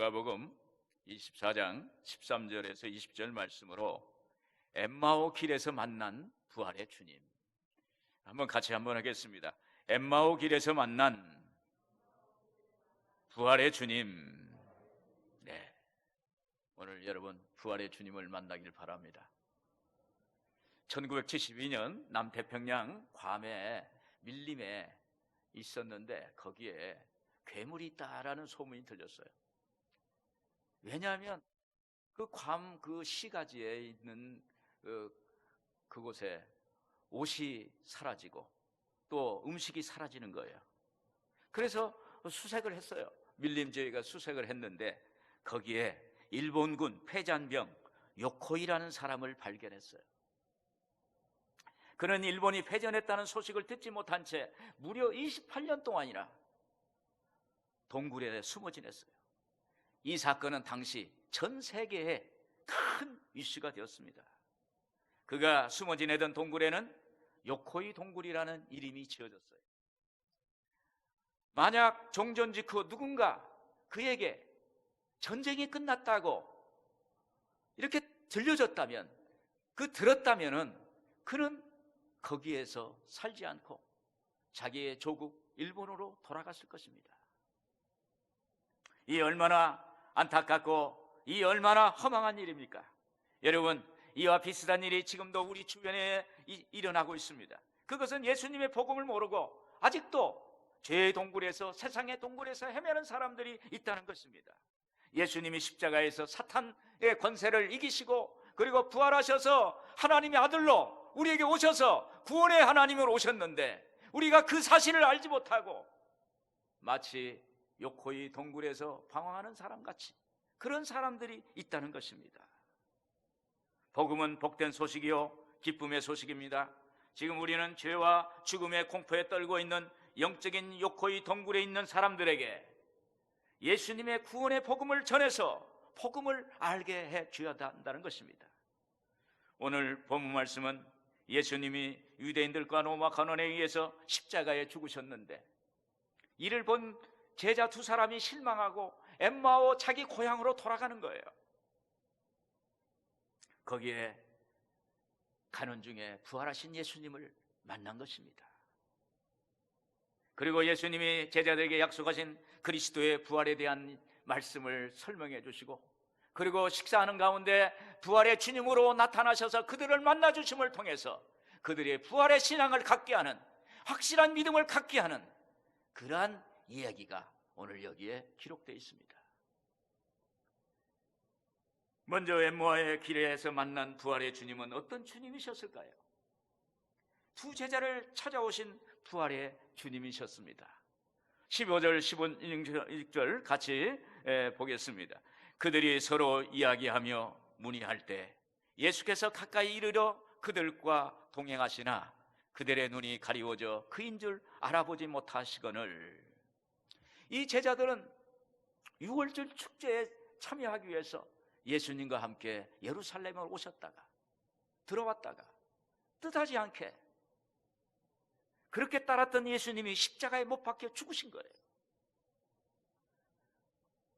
누가복음 24장 13절에서 20절 말씀으로 엠마오 길에서 만난 부활의 주님. 한번 같이 한번 하겠습니다. 엠마오 길에서 만난 부활의 주님. 네. 오늘 여러분 부활의 주님을 만나길 바랍니다. 1972년 남태평양 괌에 밀림에 있었는데 거기에 괴물이 있다라는 소문이 들렸어요. 왜냐하면 그 괌 그 시가지에 있는 그, 그곳에 옷이 사라지고 또 음식이 사라지는 거예요. 그래서 수색을 했어요. 밀림 저희가 수색을 했는데 거기에 일본군 패잔병 요코이라는 사람을 발견했어요. 그는 일본이 패전했다는 소식을 듣지 못한 채 무려 28년 동안이나 동굴에 숨어 지냈어요. 이 사건은 당시 전 세계에 큰 이슈가 되었습니다. 그가 숨어 지내던 동굴에는 요코이 동굴이라는 이름이 지어졌어요. 만약 종전 직후 누군가 그에게 전쟁이 끝났다고 이렇게 들려졌다면 그 들었다면은 그는 거기에서 살지 않고 자기의 조국 일본으로 돌아갔을 것입니다. 이 얼마나 안타깝고 이 얼마나 허망한 일입니까? 여러분, 이와 비슷한 일이 지금도 우리 주변에 이- 일어나고 있습니다. 그것은 예수님의 복음을 모르고 아직도 죄의 동굴에서 세상의 동굴에서 헤매는 사람들이 있다는 것입니다. 예수님이 십자가에서 사탄의 권세를 이기시고 그리고 부활하셔서 하나님의 아들로 우리에게 오셔서 구원의 하나님으로 오셨는데 우리가 그 사실을 알지 못하고 마치 요코이 동굴에서 방황하는 사람 같이 그런 사람들이 있다는 것입니다. 복음은 복된 소식이요 기쁨의 소식입니다. 지금 우리는 죄와 죽음의 공포에 떨고 있는 영적인 요코이 동굴에 있는 사람들에게 예수님의 구원의 복음을 전해서 복음을 알게 해 주어야 한다는 것입니다. 오늘 본문 말씀은 예수님이 유대인들과 로마 간원에 의해서 십자가에 죽으셨는데 이를 본 제자 두 사람이 실망하고 엠마오 자기 고향으로 돌아가는 거예요. 거기에 가는 중에 부활하신 예수님을 만난 것입니다. 그리고 예수님이 제자들에게 약속하신 그리스도의 부활에 대한 말씀을 설명해 주시고 그리고 식사하는 가운데 부활의 주님으로 나타나셔서 그들을 만나 주심을 통해서 그들의 부활의 신앙을 갖게 하는 확실한 믿음을 갖게 하는 그러한 이야기가 오늘 여기에 기록되어 있습니다. 먼저 엠모아의 길에서 만난 부활의 주님은 어떤 주님이셨을까요? 두 제자를 찾아오신 부활의 주님이셨습니다. 15절, 16절 같이 보겠습니다. 그들이 서로 이야기하며 문의할 때 예수께서 가까이 이르러 그들과 동행하시나 그들의 눈이 가리워져 그인 줄 알아보지 못하시거늘 이 제자들은 6월절 축제에 참여하기 위해서 예수님과 함께 예루살렘에 오셨다가 들어왔다가 뜻하지 않게 그렇게 따랐던 예수님이 십자가에 못 박혀 죽으신 거예요.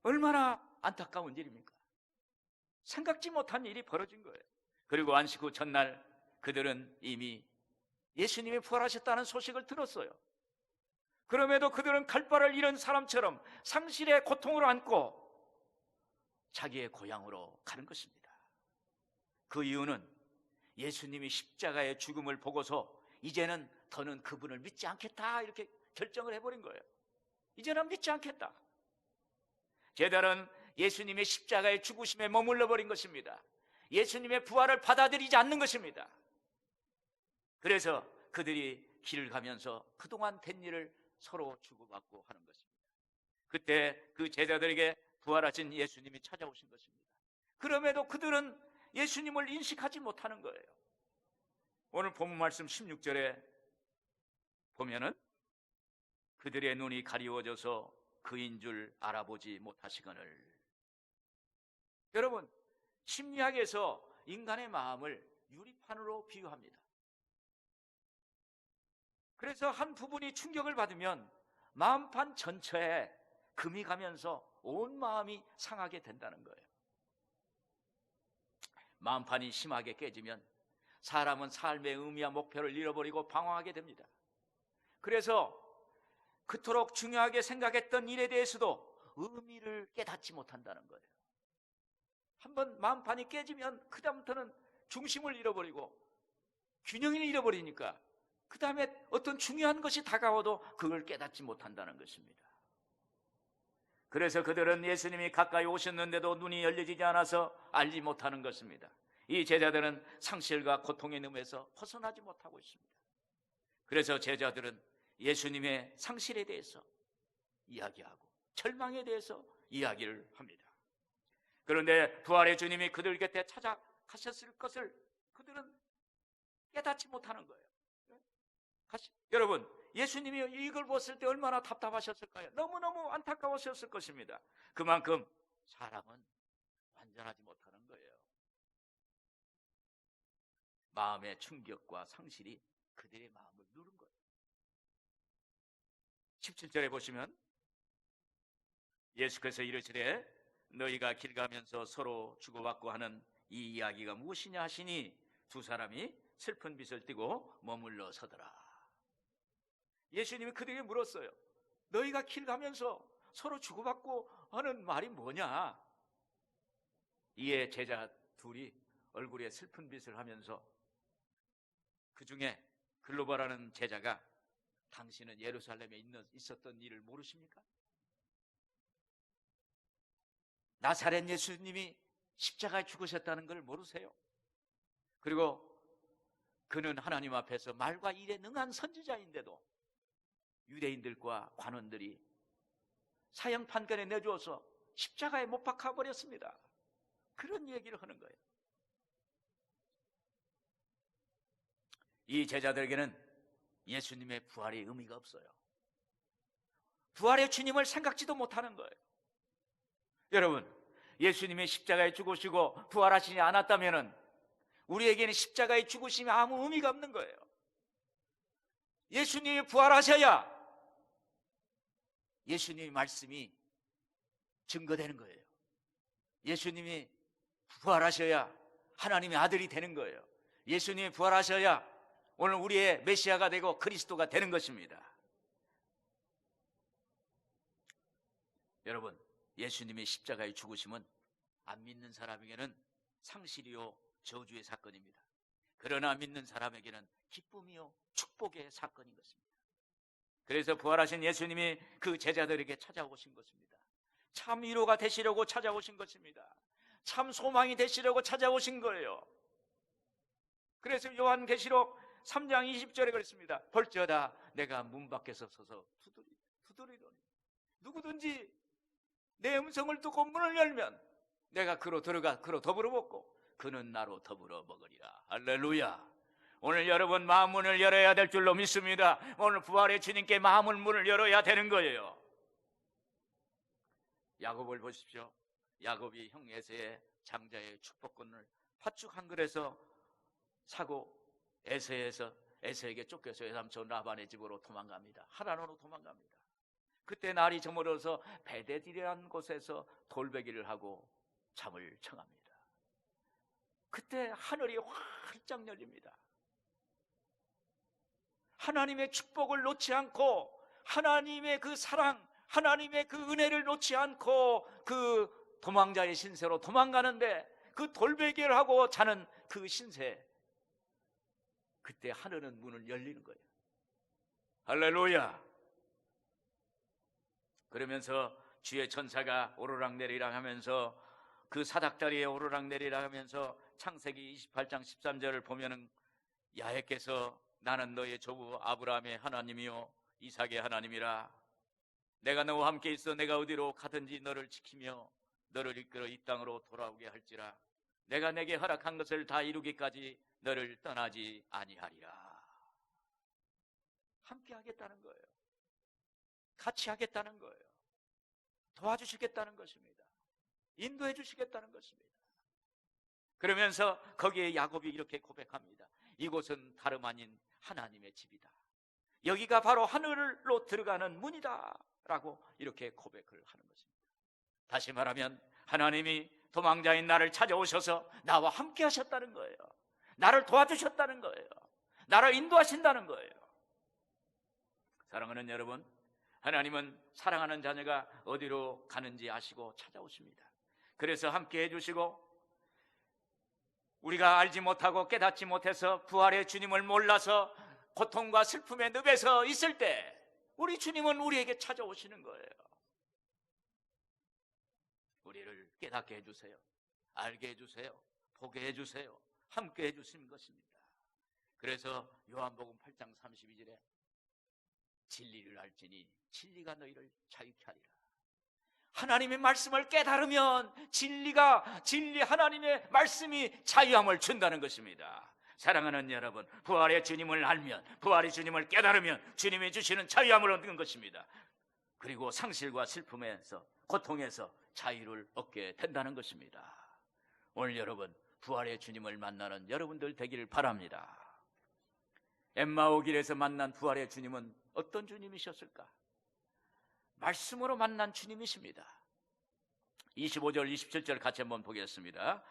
얼마나 안타까운 일입니까? 생각지 못한 일이 벌어진 거예요. 그리고 안식 후 전날 그들은 이미 예수님이 부활하셨다는 소식을 들었어요. 그럼에도 그들은 갈 바를 잃은 사람처럼 상실의 고통을 안고 자기의 고향으로 가는 것입니다. 그 이유는 예수님이 십자가의 죽음을 보고서 이제는 더는 그분을 믿지 않겠다 이렇게 결정을 해버린 거예요. 이제는 믿지 않겠다. 제자는 예수님의 십자가의 죽으심에 머물러 버린 것입니다. 예수님의 부활을 받아들이지 않는 것입니다. 그래서 그들이 길을 가면서 그동안 된 일을 서로 주고받고 하는 것입니다. 그때 그 제자들에게 부활하신 예수님이 찾아오신 것입니다. 그럼에도 그들은 예수님을 인식하지 못하는 거예요. 오늘 본문 말씀 16절에 보면은 그들의 눈이 가리워져서 그인 줄 알아보지 못하시거늘. 여러분, 심리학에서 인간의 마음을 유리판으로 비유합니다. 그래서 한 부분이 충격을 받으면 마음판 전체에 금이 가면서 온 마음이 상하게 된다는 거예요. 마음판이 심하게 깨지면 사람은 삶의 의미와 목표를 잃어버리고 방황하게 됩니다. 그래서 그토록 중요하게 생각했던 일에 대해서도 의미를 깨닫지 못한다는 거예요. 한번 마음판이 깨지면 그다음부터는 중심을 잃어버리고 균형을 잃어버리니까 그 다음에 어떤 중요한 것이 다가와도 그걸 깨닫지 못한다는 것입니다. 그래서 그들은 예수님이 가까이 오셨는데도 눈이 열려지지 않아서 알지 못하는 것입니다. 이 제자들은 상실과 고통의 沼에서 벗어나지 못하고 있습니다. 그래서 제자들은 예수님의 상실에 대해서 이야기하고 절망에 대해서 이야기를 합니다. 그런데 부활의 주님이 그들 곁에 찾아가셨을 것을 그들은 깨닫지 못하는 거예요. 여러분, 예수님이 이걸 봤을 때 얼마나 답답하셨을까요? 너무너무 안타까웠을 것입니다. 그만큼 사람은 완전하지 못하는 거예요. 마음의 충격과 상실이 그들의 마음을 누른 거예요. 17절에 보시면 예수께서 이르시되 너희가 길 가면서 서로 주고받고 하는 이 이야기가 무엇이냐 하시니 두 사람이 슬픈 빛을 띠고 머물러 서더라. 예수님이 그들에게 물었어요. 너희가 길 가면서 서로 주고받고 하는 말이 뭐냐? 이에 제자 둘이 얼굴에 슬픈 빛을 하면서 그 중에 글로벌하는 제자가 당신은 예루살렘에 있는, 있었던 일을 모르십니까? 나사렛 예수님이 십자가에 죽으셨다는 걸 모르세요? 그리고 그는 하나님 앞에서 말과 일에 능한 선지자인데도 유대인들과 관원들이 사형 판결에 내주어서 십자가에 못 박아 버렸습니다. 그런 얘기를 하는 거예요. 이 제자들에게는 예수님의 부활의 의미가 없어요. 부활의 주님을 생각지도 못하는 거예요. 여러분, 예수님의 십자가에 죽으시고 부활하시지 않았다면 우리에게는 십자가의 죽으심이 아무 의미가 없는 거예요. 예수님이 부활하셔야 예수님의 말씀이 증거되는 거예요. 예수님이 부활하셔야 하나님의 아들이 되는 거예요. 예수님이 부활하셔야 오늘 우리의 메시아가 되고 그리스도가 되는 것입니다. 여러분, 예수님의 십자가의 죽으심은 안 믿는 사람에게는 상실이요 저주의 사건입니다. 그러나 믿는 사람에게는 기쁨이요 축복의 사건인 것입니다. 그래서 부활하신 예수님이 그 제자들에게 찾아오신 것입니다. 참 위로가 되시려고 찾아오신 것입니다. 참 소망이 되시려고 찾아오신 거예요. 그래서 요한계시록 3장 20절에 그랬습니다. 벌저다 내가 문 밖에서 서서 두드리, 두드리더니 누구든지 내 음성을 듣고 문을 열면 내가 그로 들어가 그로 더불어 먹고 그는 나로 더불어 먹으리라. 할렐루야. 오늘 여러분 마음 문을 열어야 될 줄로 믿습니다. 오늘 부활의 주님께 마음을 문을 열어야 되는 거예요. 야곱을 보십시오. 야곱이 형 에서의 장자의 축복권을 팥죽 한 그릇에서 사고 에서에서 에서에게 쫓겨서 외삼촌 라반의 집으로 도망갑니다. 하란으로 도망갑니다. 그때 날이 저물어서 베데딜이라는 곳에서 돌베기를 하고 잠을 청합니다. 그때 하늘이 활짝 열립니다. 하나님의 축복을 놓지 않고 하나님의 그 사랑, 하나님의 그 은혜를 놓지 않고 그 도망자의 신세로 도망가는데 그 돌베개를 하고 자는 그 신세. 그때 하늘은 문을 열리는 거예요. 할렐루야. 그러면서 주의 천사가 오르락 내리락 하면서 그 사닥다리에 오르락 내리락 하면서 창세기 28장 13절을 보면은 야훼께서 나는 너의 조부 아브라함의 하나님이요 이삭의 하나님이라. 내가 너와 함께 있어 내가 어디로 가든지 너를 지키며 너를 이끌어 이 땅으로 돌아오게 할지라. 내가 내게 허락한 것을 다 이루기까지 너를 떠나지 아니하리라. 함께 하겠다는 거예요. 같이 하겠다는 거예요. 도와주시겠다는 것입니다. 인도해 주시겠다는 것입니다. 그러면서 거기에 야곱이 이렇게 고백합니다. 이곳은 다름 아닌 하나님의 집이다. 여기가 바로 하늘로 들어가는 문이다. 라고 이렇게 고백을 하는 것입니다. 다시 말하면 하나님이 도망자인 나를 찾아오셔서 나와 함께 하셨다는 거예요. 나를 도와주셨다는 거예요. 나를 인도하신다는 거예요. 사랑하는 여러분, 하나님은 사랑하는 자녀가 어디로 가는지 아시고 찾아오십니다. 그래서 함께 해주시고 우리가 알지 못하고 깨닫지 못해서 부활의 주님을 몰라서 고통과 슬픔의 늪에서 있을 때 우리 주님은 우리에게 찾아오시는 거예요. 우리를 깨닫게 해주세요. 알게 해주세요. 보게 해주세요. 함께 해주시는 것입니다. 그래서 요한복음 8장 32절에 진리를 알지니 진리가 너희를 자유케 하리라. 하나님의 말씀을 깨달으면 진리가 진리 하나님의 말씀이 자유함을 준다는 것입니다. 사랑하는 여러분, 부활의 주님을 알면 부활의 주님을 깨달으면 주님이 주시는 자유함을 얻는 것입니다. 그리고 상실과 슬픔에서 고통에서 자유를 얻게 된다는 것입니다. 오늘 여러분 부활의 주님을 만나는 여러분들 되기를 바랍니다. 엠마오 길에서 만난 부활의 주님은 어떤 주님이셨을까? 말씀으로 만난 주님이십니다. 25절, 27절 같이 한번 보겠습니다.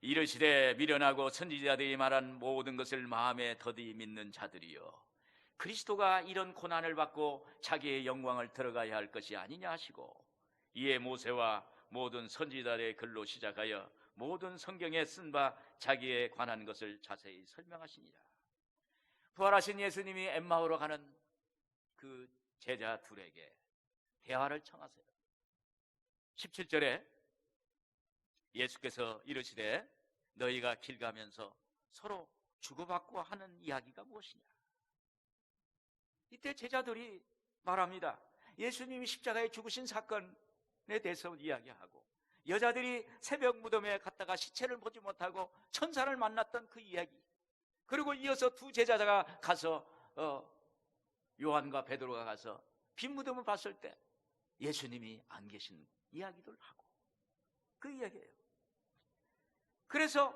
이르시되 미련하고 선지자들이 말한 모든 것을 마음에 더디 믿는 자들이여 그리스도가 이런 고난을 받고 자기의 영광을 들어가야 할 것이 아니냐 하시고 이에 모세와 모든 선지자들의 글로 시작하여 모든 성경에 쓴 바 자기에 관한 것을 자세히 설명하시니라. 부활하신 예수님이 엠마오로 가는 그 제자 둘에게 대화를 청하세요. 17절에 예수께서 이르시되 너희가 길 가면서 서로 주고받고 하는 이야기가 무엇이냐? 이때 제자들이 말합니다. 예수님이 십자가에 죽으신 사건에 대해서 이야기하고 여자들이 새벽 무덤에 갔다가 시체를 보지 못하고 천사를 만났던 그 이야기. 그리고 이어서 두 제자가 가서 어, 요한과 베드로가 가서 빈 무덤을 봤을 때 예수님이 안 계신 이야기들 하고 그 이야기예요. 그래서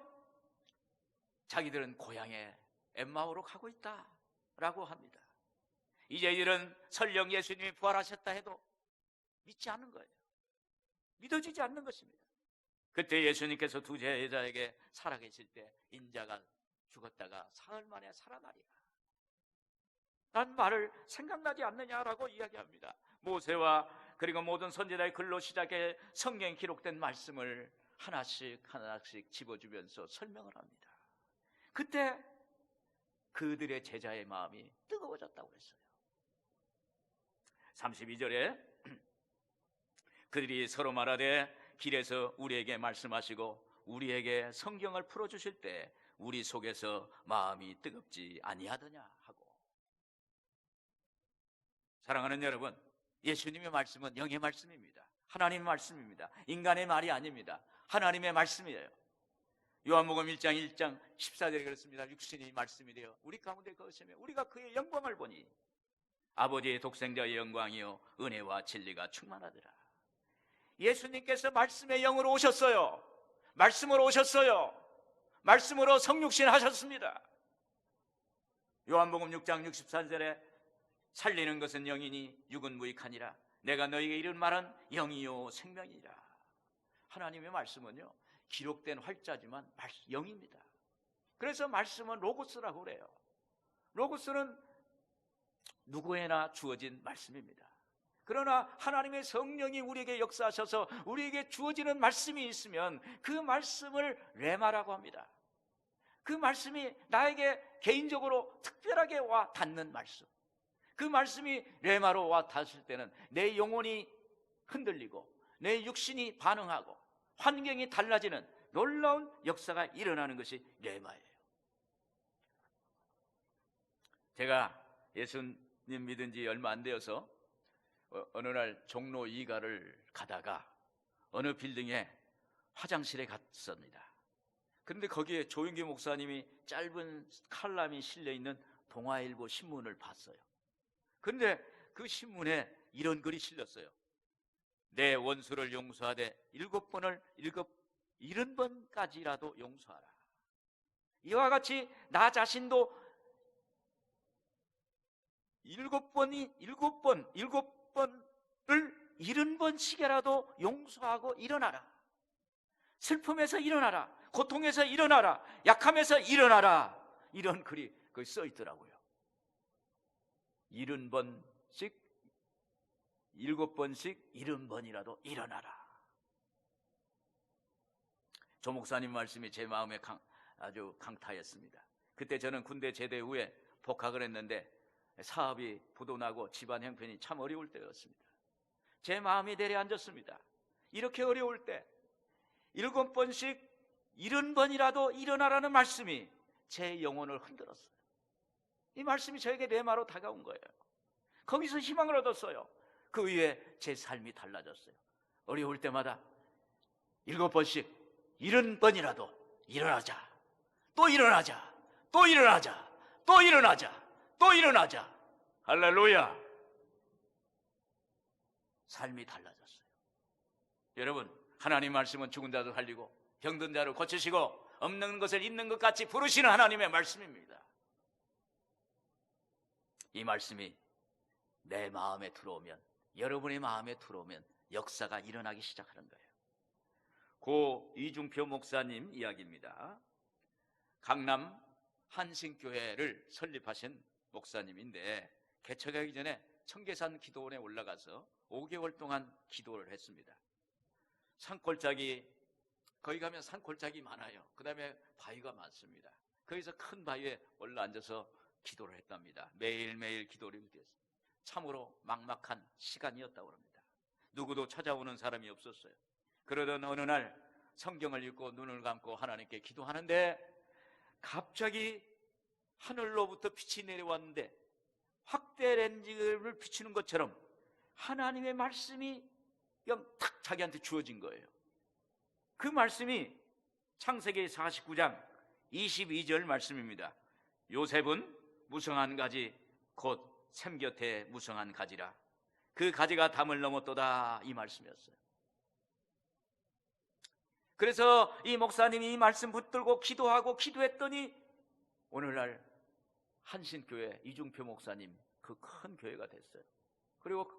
자기들은 고향에 엠마오로 가고 있다라고 합니다. 이제 이런 설령 예수님이 부활하셨다 해도 믿지 않는 거예요. 믿어지지 않는 것입니다. 그때 예수님께서 두 제자에게 살아계실 때 인자가 죽었다가 사흘 만에 살아나리라. 난 말을 생각나지 않느냐라고 이야기합니다. 모세와 그리고 모든 선지자의 글로 시작해 성경에 기록된 말씀을 하나씩 하나씩 집어주면서 설명을 합니다. 그때 그들의 제자의 마음이 뜨거워졌다고 했어요. 32절에 그들이 서로 말하되 길에서 우리에게 말씀하시고 우리에게 성경을 풀어 주실 때 우리 속에서 마음이 뜨겁지 아니하더냐 하고 사랑하는 여러분 예수님의 말씀은 영의 말씀입니다. 하나님의 말씀입니다. 인간의 말이 아닙니다. 하나님의 말씀이에요. 요한복음 1장 1장 14절에 그렇습니다. 육신이 말씀이 되어 우리 가운데 거하시며 우리가 그의 영광을 보니 아버지의 독생자의 영광이요 은혜와 진리가 충만하더라. 예수님께서 말씀의 영으로 오셨어요. 말씀으로 오셨어요. 말씀으로 성육신 하셨습니다. 요한복음 6장 64절에 살리는 것은 영이니 육은 무익하니라. 내가 너희에게 이른 말은 영이요 생명이라. 하나님의 말씀은요 기록된 활자지만 영입니다. 그래서 말씀은 로고스라고 그래요. 로고스는 누구에나 주어진 말씀입니다. 그러나 하나님의 성령이 우리에게 역사하셔서 우리에게 주어지는 말씀이 있으면 그 말씀을 레마라고 합니다. 그 말씀이 나에게 개인적으로 특별하게 와 닿는 말씀. 그 말씀이 레마로 와 닿았을 때는 내 영혼이 흔들리고 내 육신이 반응하고 환경이 달라지는 놀라운 역사가 일어나는 것이 레마예요. 제가 예수님 믿은 지 얼마 안 되어서 어, 어느 날 종로 2가를 가다가 어느 빌딩에 화장실에 갔습니다. 그런데 거기에 조윤기 목사님이 짧은 칼럼이 실려 있는 동아일보 신문을 봤어요. 그런데 그 신문에 이런 글이 실렸어요. 내 원수를 용서하되 일곱 번을 일곱 일흔 번까지라도 용서하라. 이와 같이 나 자신도 일곱 번이 일곱 번 일곱 번을 일흔 번씩이라도 용서하고 일어나라. 슬픔에서 일어나라. 고통에서 일어나라. 약함에서 일어나라. 이런 글이 거기 써 있더라고요. 일흔 번씩, 일곱 번씩, 일흔 번이라도 일어나라. 조 목사님 말씀이 제 마음에 강, 아주 강타했습니다. 그때 저는 군대 제대 후에 복학을 했는데 사업이 부도나고 집안 형편이 참 어려울 때였습니다. 제 마음이 내려앉았습니다. 이렇게 어려울 때 일곱 번씩 일흔 번이라도 일어나라는 말씀이 제 영혼을 흔들었어요. 이 말씀이 저에게 내마로 다가온 거예요. 거기서 희망을 얻었어요. 그 이후에 제 삶이 달라졌어요. 어려울 때마다 일곱 번씩 일흔 번이라도 일어나자. 또 일어나자. 또 일어나자. 또 일어나자. 또 일어나자. 할렐루야. 삶이 달라졌어요. 여러분, 하나님 말씀은 죽은 자도 살리고 병든 자를 고치시고 없는 것을 있는 것 같이 부르시는 하나님의 말씀입니다. 이 말씀이 내 마음에 들어오면 여러분의 마음에 들어오면 역사가 일어나기 시작하는 거예요. 고 이중표 목사님 이야기입니다. 강남 한신교회를 설립하신 목사님인데 개척하기 전에 청계산 기도원에 올라가서 5개월 동안 기도를 했습니다. 산골짜기 거기 가면 산골짜기 많아요. 그 다음에 바위가 많습니다. 거기서 큰 바위에 올라 앉아서 기도를 했답니다. 매일매일 기도를 했어요. 참으로 막막한 시간이었다고 합니다. 누구도 찾아오는 사람이 없었어요. 그러던 어느 날 성경을 읽고 눈을 감고 하나님께 기도하는데 갑자기 하늘로부터 빛이 내려왔는데 확대 렌즈를 비추는 것처럼 하나님의 말씀이 그냥 탁 자기한테 주어진 거예요. 그 말씀이 창세기 49장 22절 말씀입니다. 요셉은 무성한 가지 곧 샘 곁에 무성한 가지라. 그 가지가 담을 넘었도다 이 말씀이었어요. 그래서 이 목사님이 이 말씀 붙들고 기도하고 기도했더니 오늘날 한신교회 이중표 목사님 그 큰 교회가 됐어요. 그리고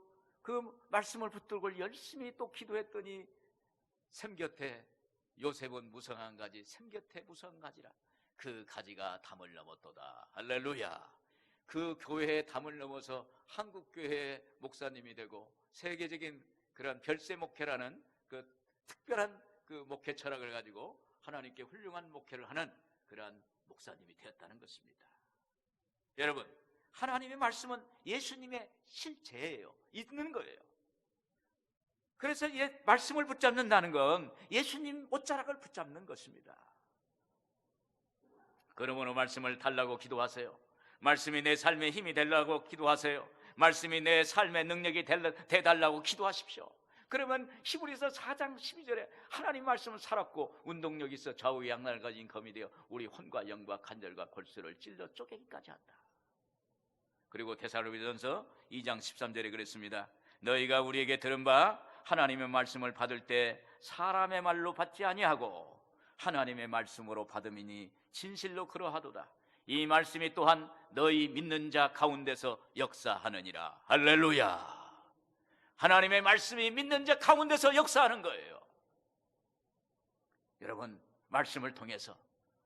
그 말씀을 붙들고 열심히 또 기도했더니 샘 곁에 요셉은 무성한 가지, 샘 곁에 무성한 가지라. 그 가지가 담을 넘었도다. 할렐루야. 그 교회의 담을 넘어서 한국 교회의 목사님이 되고 세계적인 그런 별세 목회라는 그 특별한 그 목회 철학을 가지고 하나님께 훌륭한 목회를 하는 그러한 목사님이 되었다는 것입니다. 여러분, 하나님의 말씀은 예수님의 실체예요. 있는 거예요. 그래서 예, 말씀을 붙잡는다는 건 예수님 옷자락을 붙잡는 것입니다. 그러므로 말씀을 달라고 기도하세요. 말씀이 내 삶의 힘이 되려고 기도하세요. 말씀이 내 삶의 능력이 되달라고 기도하십시오. 그러면 히브리서 4장 12절에 하나님 말씀은 살았고 운동력이 있어 좌우 양날 가진 검이 되어 우리 혼과 영과 간절과 골수를 찔러 쪼개기까지 한다. 그리고 데살로니전서 2장 13절에 그랬습니다. 너희가 우리에게 들은 바 하나님의 말씀을 받을 때 사람의 말로 받지 아니하고 하나님의 말씀으로 받음이니 진실로 그러하도다. 이 말씀이 또한 너희 믿는 자 가운데서 역사하느니라. 할렐루야. 하나님의 말씀이 믿는 자 가운데서 역사하는 거예요. 여러분, 말씀을 통해서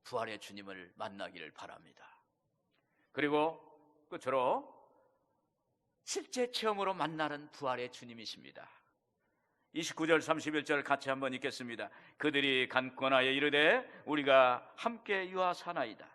부활의 주님을 만나기를 바랍니다. 그리고 끝으로 실제 체험으로 만나는 부활의 주님이십니다. 29절 31절 같이 한번 읽겠습니다. 그들이 간권하여 이르되 우리가 함께 유하사나이다.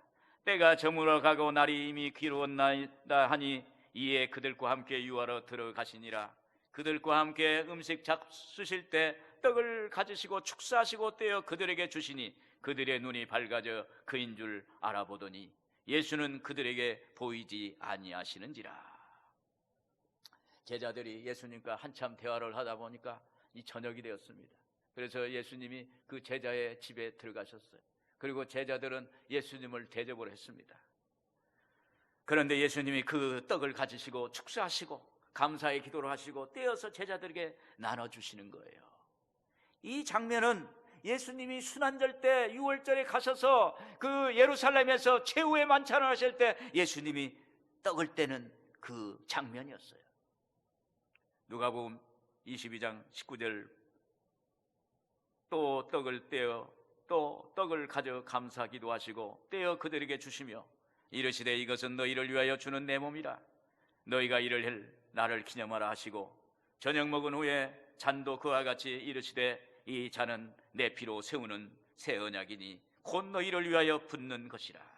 때가 저물어 가고 날이 이미 기루었나이다 하니 이에 그들과 함께 유하러 들어가시니라. 그들과 함께 음식 잡수실 때 떡을 가지시고 축사하시고 떼어 그들에게 주시니 그들의 눈이 밝아져 그인 줄 알아보더니 예수는 그들에게 보이지 아니하시는지라. 제자들이 예수님과 한참 대화를 하다 보니까 이 저녁이 되었습니다. 그래서 예수님이 그 제자의 집에 들어가셨어요. 그리고 제자들은 예수님을 대접을 했습니다. 그런데 예수님이 그 떡을 가지시고 축사하시고 감사의 기도를 하시고 떼어서 제자들에게 나눠주시는 거예요. 이 장면은 예수님이 순환절 때 6월절에 가셔서 그 예루살렘에서 최후의 만찬을 하실 때 예수님이 떡을 떼는 그 장면이었어요. 누가 보면 22장 19절. 또 떡을 떼어 또 떡을 가져 감사 기도하시고 떼어 그들에게 주시며 이르시되 이것은 너희를 위하여 주는 내 몸이라. 너희가 이를 할 나를 기념하라 하시고 저녁 먹은 후에 잔도 그와 같이 이르시되 이 잔은 내 피로 세우는 새 언약이니 곧 너희를 위하여 붓는 것이라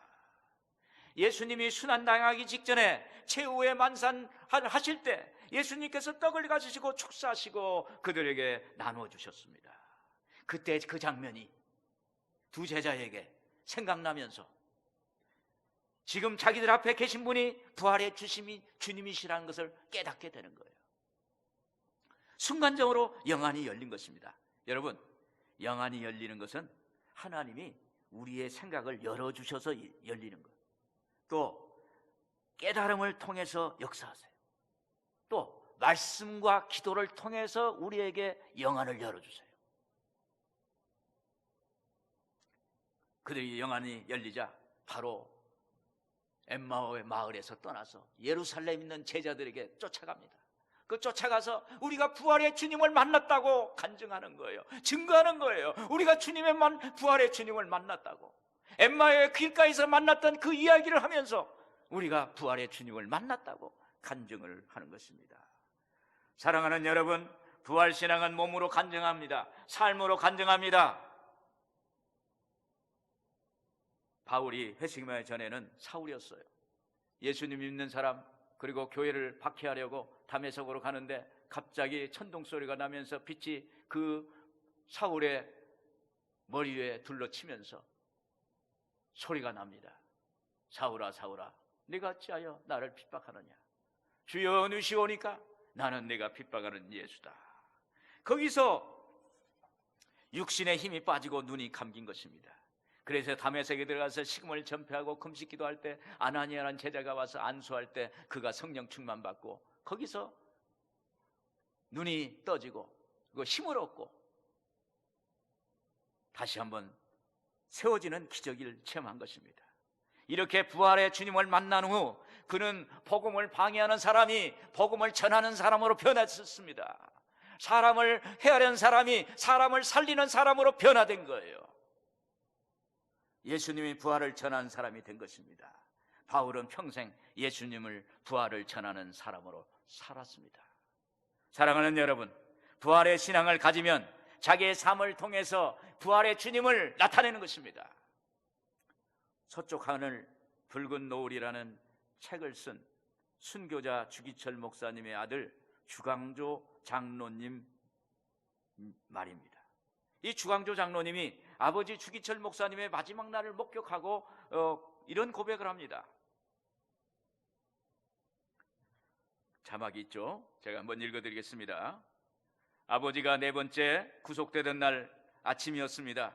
예수님이 순환 당하기 직전에 최후의 만산 하실 때 예수님께서 떡을 가지시고 축사하시고 그들에게 나누어 주셨습니다. 그때 그 장면이 두 제자에게 생각나면서 지금 자기들 앞에 계신 분이 부활의 주심이 주님이시라는 것을 깨닫게 되는 거예요. 순간적으로 영안이 열린 것입니다. 여러분, 영안이 열리는 것은 하나님이 우리의 생각을 열어주셔서 열리는 거예요. 또 깨달음을 통해서 역사하세요. 또 말씀과 기도를 통해서 우리에게 영안을 열어주세요. 그들이 영안이 열리자 바로 엠마오의 마을에서 떠나서 예루살렘 있는 제자들에게 쫓아갑니다. 그 쫓아가서 우리가 부활의 주님을 만났다고 간증하는 거예요. 증거하는 거예요. 우리가 주님의 만, 부활의 주님을 만났다고. 엠마의 길가에서 만났던 그 이야기를 하면서 우리가 부활의 주님을 만났다고 간증을 하는 것입니다. 사랑하는 여러분, 부활 신앙은 몸으로 간증합니다. 삶으로 간증합니다. 바울이 회심하기 전에는 사울이었어요. 예수님 믿는 사람 그리고 교회를 박해하려고 담에석으로 가는데 갑자기 천둥 소리가 나면서 빛이 그 사울의 머리 위에 둘러치면서 소리가 납니다. 사울아 사울아 네가 어찌하여 나를 핍박하느냐 주여 누시오니까 나는 내가 핍박하는 예수다. 거기서 육신의 힘이 빠지고 눈이 감긴 것입니다. 그래서 담에색에 들어가서 식물 전폐하고 금식 기도 할 때 아나니아라는 제자가 와서 안수할 때 그가 성령 충만 받고 거기서 눈이 떠지고 그 힘을 얻고 다시 한번 세워지는 기적을 체험한 것입니다. 이렇게 부활의 주님을 만난 후 그는 복음을 방해하는 사람이 복음을 전하는 사람으로 변했었습니다. 사람을 헤아려는 사람이 사람을 살리는 사람으로 변화된 거예요. 예수님이 부활을 전하는 사람이 된 것입니다. 바울은 평생 예수님을 부활을 전하는 사람으로 살았습니다. 사랑하는 여러분, 부활의 신앙을 가지면 자기의 삶을 통해서 부활의 주님을 나타내는 것입니다. 서쪽 하늘 붉은 노을이라는 책을 쓴 순교자 주기철 목사님의 아들 주강조 장로님 말입니다. 이 주강조 장로님이 아버지 주기철 목사님의 마지막 날을 목격하고 어, 이런 고백을 합니다. 자막이 있죠? 제가 한번 읽어드리겠습니다. 아버지가 네 번째 구속되던 날 아침이었습니다.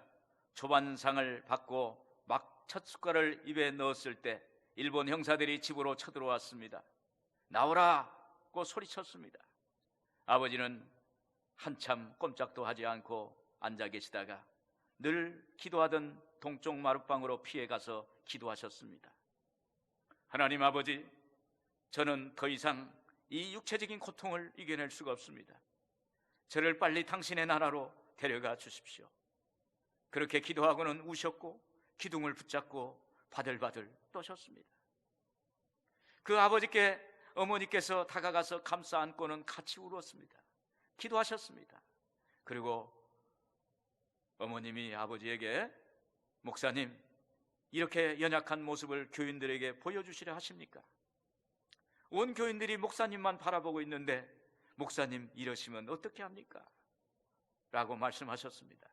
초반상을 받고 막 첫 숟갈을 입에 넣었을 때 일본 형사들이 집으로 쳐들어왔습니다. 나오라고 소리쳤습니다. 아버지는 한참 꼼짝도 하지 않고 앉아 계시다가 늘 기도하던 동쪽 마룻방으로 피해 가서 기도하셨습니다. 하나님 아버지, 저는 더 이상 이 육체적인 고통을 이겨낼 수가 없습니다. 저를 빨리 당신의 나라로 데려가 주십시오. 그렇게 기도하고는 우셨고 기둥을 붙잡고 바들바들 떠셨습니다. 그 아버지께 어머니께서 다가가서 감싸 안고는 같이 울었습니다. 기도하셨습니다. 그리고 어머님이 아버지에게 목사님 이렇게 연약한 모습을 교인들에게 보여주시려 하십니까? 온 교인들이 목사님만 바라보고 있는데 목사님 이러시면 어떻게 합니까? 라고 말씀하셨습니다.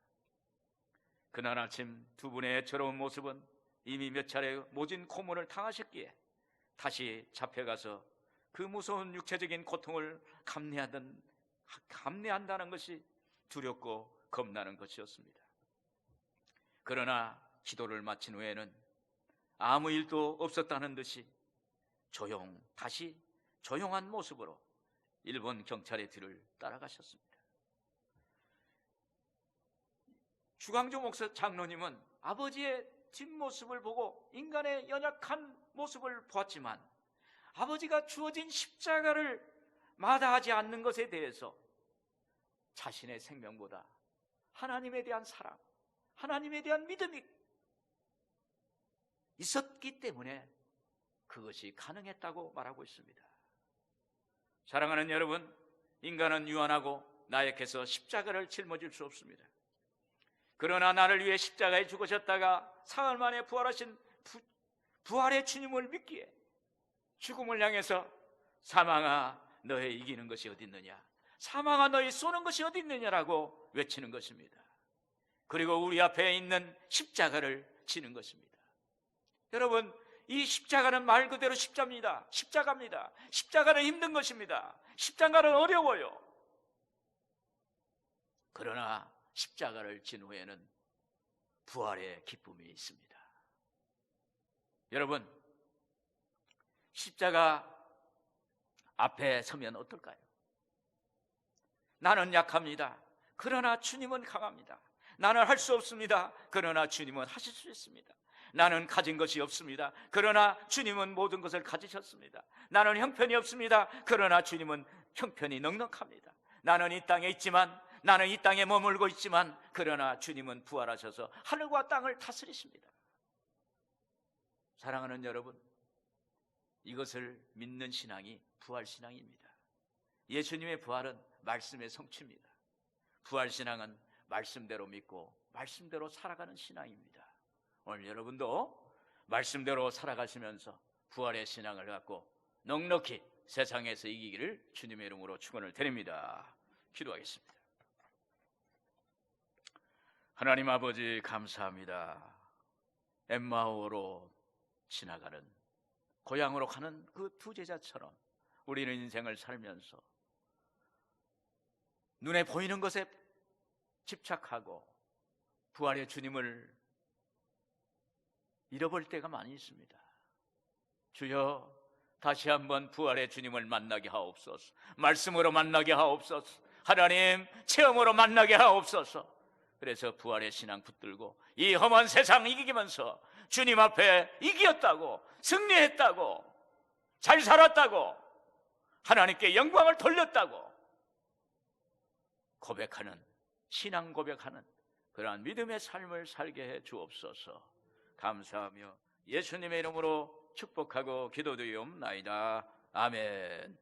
그날 아침 두 분의 애처로운 모습은 이미 몇 차례 모진 고문을 당하셨기에 다시 잡혀가서 그 무서운 육체적인 고통을 감내하던, 감내한다는 것이 두렵고 겁나는 것이었습니다. 그러나 기도를 마친 후에는 아무 일도 없었다는 듯이 조용, 다시 조용한 모습으로 일본 경찰의 뒤를 따라가셨습니다. 주광조 목사 장로님은 아버지의 뒷모습을 보고 인간의 연약한 모습을 보았지만 아버지가 주어진 십자가를 마다하지 않는 것에 대해서 자신의 생명보다 하나님에 대한 사랑, 하나님에 대한 믿음이 있었기 때문에 그것이 가능했다고 말하고 있습니다. 사랑하는 여러분, 인간은 유한하고 나약해서 십자가를 짊어질 수 없습니다. 그러나 나를 위해 십자가에 죽으셨다가 사흘 만에 부활하신 부, 활의 주님을 믿기에 죽음을 향해서 사망아 너의 이기는 것이 어디 있느냐 사망아 너희 쏘는 것이 어디 있느냐라고 외치는 것입니다. 그리고 우리 앞에 있는 십자가를 지는 것입니다. 여러분, 이 십자가는 말 그대로 십자입니다. 십자가입니다. 십자가는 힘든 것입니다. 십자가는 어려워요. 그러나 십자가를 진 후에는 부활의 기쁨이 있습니다. 여러분, 십자가 앞에 서면 어떨까요? 나는 약합니다. 그러나 주님은 강합니다. 나는 할 수 없습니다. 그러나 주님은 하실 수 있습니다. 나는 가진 것이 없습니다. 그러나 주님은 모든 것을 가지셨습니다. 나는 형편이 없습니다. 그러나 주님은 형편이 넉넉합니다. 나는 이 땅에 있지만 나는 이 땅에 머물고 있지만 그러나 주님은 부활하셔서 하늘과 땅을 다스리십니다. 사랑하는 여러분, 이것을 믿는 신앙이 부활 신앙입니다. 예수님의 부활은 말씀의 성취입니다. 부활 신앙은 말씀대로 믿고 말씀대로 살아가는 신앙입니다. 오늘 여러분도 말씀대로 살아가시면서 부활의 신앙을 갖고 넉넉히 세상에서 이기기를 주님의 이름으로 축원을 드립니다. 기도하겠습니다. 하나님 아버지 감사합니다. 엠마오로 지나가는 고향으로 가는 그 두 제자처럼 우리는 인생을 살면서 눈에 보이는 것에 집착하고 부활의 주님을 잃어볼 때가 많이 있습니다. 주여 다시 한번 부활의 주님을 만나게 하옵소서. 말씀으로 만나게 하옵소서. 하나님 체험으로 만나게 하옵소서. 그래서 부활의 신앙 붙들고 이 험한 세상 이기면서 주님 앞에 이겼다고 승리했다고 잘 살았다고 하나님께 영광을 돌렸다고 고백하는 신앙 고백하는 그러한 믿음의 삶을 살게 해 주옵소서. 감사하며 예수님의 이름으로 축복하고 기도드리옵나이다. 아멘.